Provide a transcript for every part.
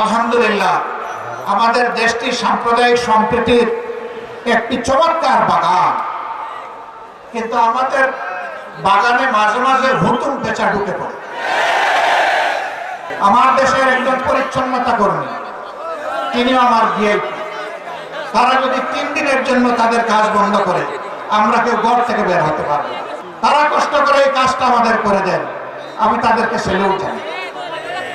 আলহামদুলিল্লাহ, আমাদের দেশটি সাম্প্রদায়িক সম্প্রীতির একটি চমৎকার বাগান। কিন্তু আমাদের বাগানে মাঝে মাঝে হুতুম পেঁচা ঢুকে পড়ে। আমার দেশের একজন পরিচ্ছন্নতা কর্মী, তিনিও আমার বিয়ে। তারা যদি তিন দিনের জন্য তাদের কাজ বন্ধ করে, আমরা কেউ ঘর থেকে বের হতে পারব তারা কষ্ট করে এই কাজটা আমাদের করে দেন। আমি তাদেরকে সেলুট জানি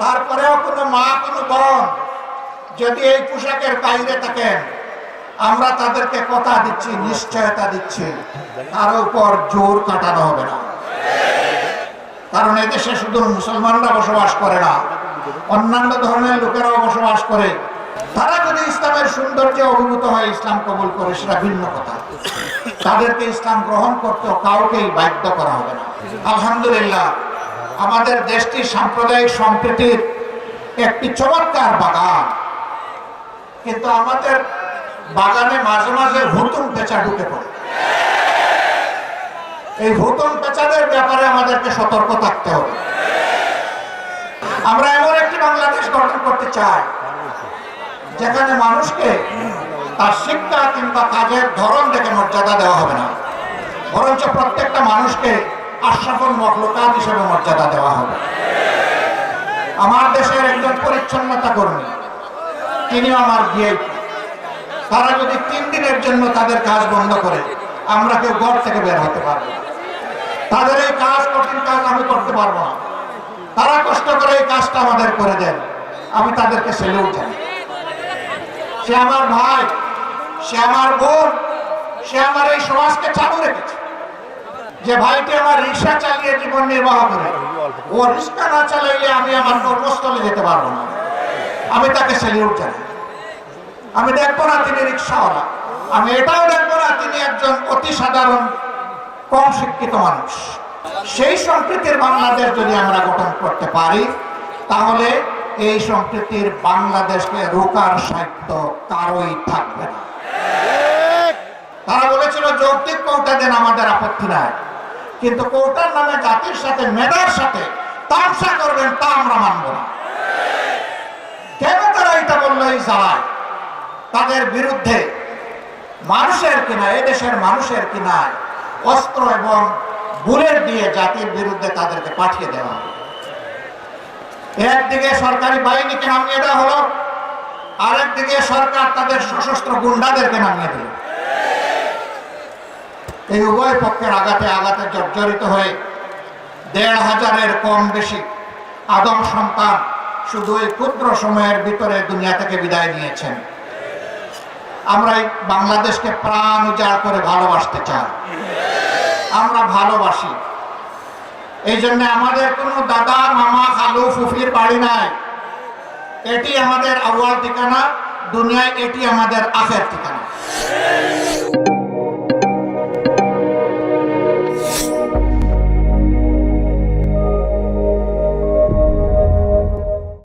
তারপরেও কোনো মা, কোনো বোন যদি এই পোশাকের বাইরে থাকেন, আমরা তাদেরকে কথা দিচ্ছি, নিশ্চয়তা দিচ্ছি। তার উপর জোর কাটানো হবে না। কারণ এদেশে শুধু মুসলমানরা বসবাস করে না, অন্যান্য ধর্মের লোকেরাও বসবাস করে। তারা যদি ইসলামের সৌন্দর্যে অভিভূত হয় ইসলাম কবুল করে, সেটা ভিন্ন কথা। তাদেরকে ইসলাম গ্রহণ করতে কাউকেই বাধ্য করা হবে না। আলহামদুলিল্লাহ আমাদের দেশটি সাম্প্রদায়িক সম্প্রীতির একটি চমৎকার বাগান। কিন্তু আমাদের বাগানে মাঝে মাঝে হুতুম পেঁচা ঢুকে পড়ে। এই হুতুম পেঁচাদের ব্যাপারে আমাদেরকে সতর্ক থাকতে হবে। আমরা এমন একটি বাংলাদেশ গঠন করতে চাই, যেখানে মানুষকে তার শিক্ষা কিংবা কাজের ধরন দেখে মর্যাদা দেওয়া হবে না। বরঞ্চ প্রত্যেকটা মানুষকে আশ্রাফল মখলুকাত হিসেবে মর্যাদা দেওয়া হবে। আমার দেশের একজন পরিচ্ছন্নতা কর্মী, তিনিও আমার বিয়ে। তারা যদি তিন দিনের জন্য তাদের কাজ বন্ধ করে, আমরা কেউ ঘর থেকে বের হতে পারব তাদের এই কাজ, কঠিন কাজ আমি করতে পারব না। তারা কষ্ট করে এই কাজটা আমাদের করে দেন। আমি তাদেরকে সেলুট জানি সে আমার ভাই, সে আমার বোন, সে আমার এই সমাজকে চালু রেখেছে। যে ভাইটি আমার রিক্সা চালিয়ে জীবন নির্বাহ করে, ও রিক্সা না চালাইলে আমি আমার কর্মস্থলে যেতে পারব না। আমি তাকে সেলিউট জানি আমি দেখব না তিনি রিক্সাওয়ালা। আমি এটাও দেখব না তিনি একজন অতি সাধারণ, কম শিক্ষিত মানুষ। সেই সম্প্রীতির বাংলাদেশ যদি আমরা গঠন করতে পারি, তাহলে এই সম্প্রীতির বাংলাদেশকে রোকার সাহিত্য কারোই থাকবে না। তারা বলেছিল, যৌক্তিক কৌটা দেন আমাদের আপত্তি নাই। কিন্তু কৌটার নামে জাতির সাথে মেধার সাথে তামসা করবেন তা আমরা মানব না। কেন তারা এটা বলল এই জ্বালায় তাদের বিরুদ্ধে মানুষের কিনা এদেশের মানুষের কিনা অস্ত্র এবং বুলেট দিয়ে জাতির বিরুদ্ধে তাদেরকে পাঠিয়ে দেওয়া একদিকে সরকারি বাহিনীকে নামিয়ে দেওয়া হলো, আরেকদিকে সরকার তাদের সশস্ত্র গুন্ডাদেরকে নামিয়ে দিল। এই উভয় পক্ষের আঘাতে আঘাতে জর্জরিত হয়ে দেড় হাজারের কম বেশি আদম সন্তান শুধু এই ক্ষুদ্র সময়ের ভিতরে দুনিয়া থেকে বিদায় নিয়েছেন। আমরা এই বাংলাদেশকে প্রাণ উজাড় করে ভালোবাসতে চাই। আমরা ভালোবাসি। এই জন্য আমাদের কোনো দাদা, মামা, খালু, ফুফির বাড়ি নাই। এটি আমাদের আউয়াল ঠিকানা, দুনিয়ায় এটি আমাদের আখের ঠিকানা।